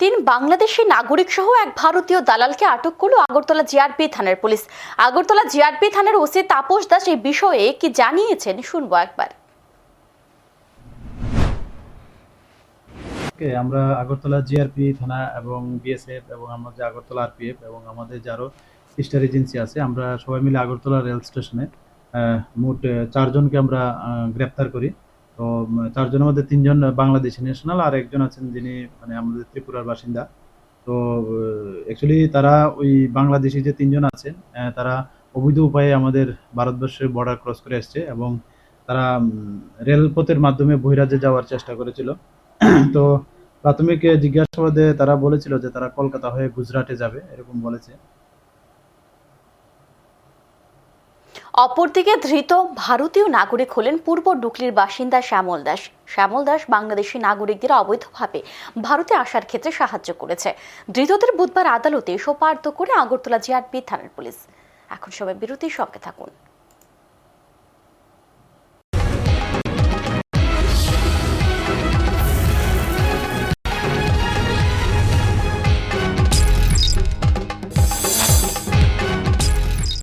তিন বাংলাদেশি নাগরিক সহ এক ভারতীয় দালালকে আটক করল আগরতলা জিআরপি থানার পুলিশ। আগরতলা জিআরপি থানার ওসি তাপস দাস এই বিষয়ে কি জানিয়েছেন শুনব একবার। আমরা আগরতলা জিআরপি থানা এবং বিএসএফ এবং আমাদের আগরতলা আরপিএফ এবং আমাদের যে আরও সিস্টার এজেন্সি আছে, আমরা সবাই মিলে আগরতলা রেল স্টেশনে মোট চারজনকে আমরা গ্রেপ্তার করি। তো চারজনের মধ্যে তিনজন বাংলাদেশি ন্যাশনাল আর একজন আছেন যিনি মানে আমাদের ত্রিপুরার বাসিন্দা। তো অ্যাকচুয়ালি তারা ওই বাংলাদেশি যে তিনজন আছেন তারা অবৈধ উপায়ে আমাদের ভারতবর্ষের বর্ডার ক্রস করে আসছে এবং তারা রেলপথের মাধ্যমে বহিরাজ্যে যাওয়ার চেষ্টা করেছিল। তো, প্রাথমিক জিজ্ঞাসাবাদে তারা বলেছিল যে তারা কলকাতা হয়ে গুজরাটে যাবে, এরকম বলেছে। অপরদিকে ধৃত ভারতীয় নাগরিক হলেন পূর্ব ডুকলির বাসিন্দা শ্যামল দাস। শ্যামল দাস বাংলাদেশি নাগরিকদের অবৈধভাবে ভারতে আসার ক্ষেত্রে সাহায্য করেছে। ধৃতদের বুধবার আদালতে সোপার্দ করে আগরতলা জিআরপি থানার পুলিশ। এখন সবাই বিরতির সঙ্গে থাকুন।